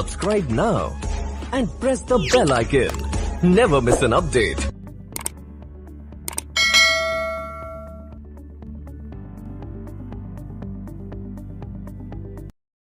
Subscribe now and press the bell icon. Never miss an update.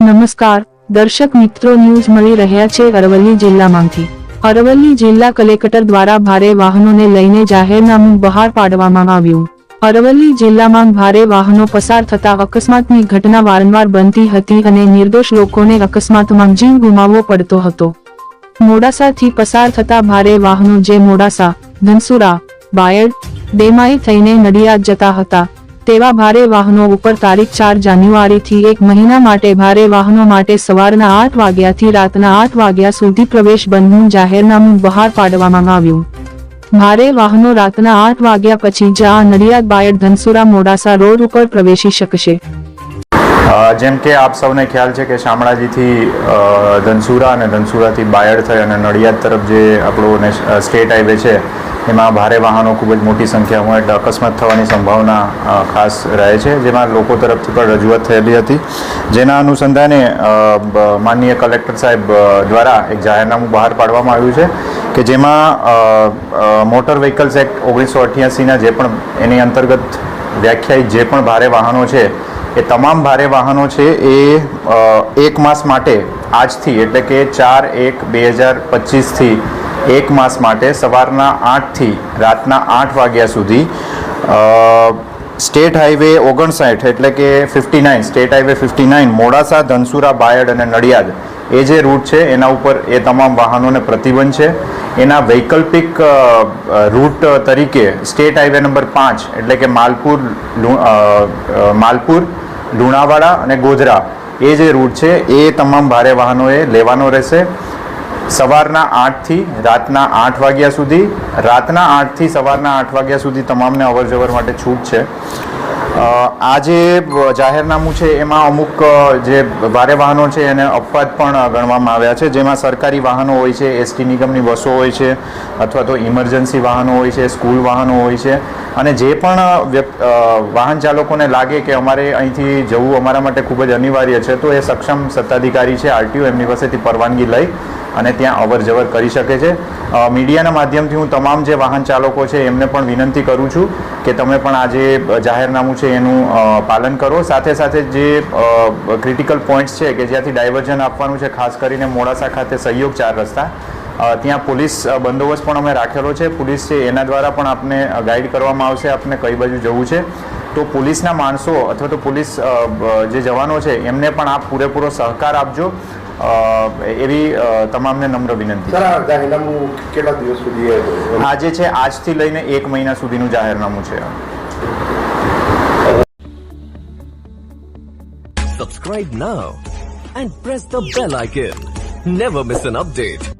નમસ્કાર દર્શક મિત્રો, news મળી રહ્યા છે અરવલ્લી જિલ્લામાંથી અરવલ્લી જિલ્લા કલેક્ટર દ્વારા ભારે વાહનોને લઈને જાહેરનામું બહાર પાડવામાં આવ્યું અરવલ્લી જિલ્લામાં ભારે વાહનો પસાર થતા અકસ્માતની ઘટના વારંવાર બનતી હતી અને નિર્દોષ લોકોને અકસ્માતમાં જીવ ગુમાવવો પડતો હતો. મોડાસાથી પસાર થતા ભારે વાહનો જે મોડાસા, ધનસુરા, બાયડ, ડેમાઈ થઈને નડિયાદ જતા હતા, તેવા ભારે વાહનો ઉપર તારીખ ચાર જાન્યુઆરીથી એક મહિના માટે ભારે વાહનો માટે સવારના આઠ વાગ્યાથી રાતના આઠ વાગ્યા સુધી પ્રવેશ બંધનું જાહેરનામું બહાર પાડવામાં આવ્યું. ભારે વાહનો રાતના આઠ વાગ્યા પછી જ આ નડિયાદ બાયડ ધનસુરા મોડાસા રોડ ઉપર પ્રવેશી શકશે. જેમ કે આપ સૌને ખ્યાલ છે કે શામળાજીથી ધનસુરા અને ધનસુરાથી બાયડ થઈ અને નડિયાદ તરફ જે આપણો સ્ટેટ હાઈવે છે, એમાં ભારે વાહનો ખૂબ જ મોટી સંખ્યામાં એટલે અકસ્માત થવાની સંભાવના ખાસ રહે છે, જેમાં લોકો તરફથી પણ રજૂઆત થયેલી હતી. જેના અનુસંધાને માનનીય કલેક્ટર સાહેબ દ્વારા એક જાહેરનામું બહાર પાડવામાં આવ્યું છે કે જેમાં મોટર વ્હીકલ્સ એક્ટ ઓગણીસો અઠ્યાસીના જે પણ એની અંતર્ગત વ્યાખ્યાયિત જે પણ ભારે વાહનો છે એ તમામ ભારે વાહનો છે એ એક માસ માટે આજથી, એટલે કે ચાર એક બે હજાર પચીસથી એક માસ માટે સવારના આઠથી રાતના આઠ વાગ્યા સુધી સ્ટેટ હાઈવે ઓગણસાઠ, એટલે કે fifty nine, state highway fifty nine, Modasa, Dhansura, Bayad અને નડિયાદ. એ જે રૂટ છે, એના ઉપર એ તમામ વાહનોને પ્રતિબંધ છે. એના વૈકલ્પિક રૂટ તરીકે સ્ટેટ હાઈવે નંબર પાંચ, એટલે કે માલપુર માલપુર લુણાવાડા અને ગોધરા. એ જે રૂટ છે, એ તમામ ભારે વાહનોએ લેવાનો રહેશે. સવારના આઠથી રાતના આઠ વાગ્યા સુધી, રાતના આઠથી સવારના આઠ વાગ્યા સુધી તમામને અવર માટે છૂટ છે. આ જે જાહેરનામું છે, એમાં અમુક જે ભારે વાહનો છે, એને અપવાદ પણ ગણવામાં આવ્યા છે. જેમાં સરકારી વાહનો હોય છે, એસટી નિગમની બસો હોય છે, અથવા તો ઇમરજન્સી વાહનો હોય છે, સ્કૂલ વાહનો હોય છે. અને જે પણ વાહન ચાલકોને લાગે કે અમારે અહીંથી જવું અમારા માટે ખૂબ જ અનિવાર્ય છે, તો એ સક્ષમ સત્તાધિકારી છે, આરટીઓ એમની પાસેથી પરવાનગી લઈ અને ત્યાં અવર જવર કરી શકે છે. મીડિયાના માધ્યમથી હું તમામ જે વાહન ચાલકો છે એમને પણ વિનંતી કરું છું કે તમે પણ આ જે જાહેરનામું છે એનું પાલન કરો. સાથે સાથે જે ક્રિટિકલ પોઈન્ટ્સ છે કે જ્યાંથી ડાયવર્ઝન આપવાનું છે, ખાસ કરીને મોડાસા ખાતે સહયોગ ચાર રસ્તા ત્યાં પોલીસ બંદોબસ્ત પણ અમે રાખેલો છે. પોલીસ છે એના દ્વારા પણ આપને ગાઈડ કરવામાં આવશે, આપને કઈ બાજુ જવું છે. તો પોલીસના માણસો અથવા તો પોલીસ જે જવાનો છે એમને પણ આપ પૂરેપૂરો સહકાર આપજો. એવી તમામને નમ્ર વિનંતી. કેટલા દિવસ સુધી આજે છે આજથી લઈને એક મહિના સુધીનું જાહેરનામું છે. Subscribe now and press the bell icon never miss an update.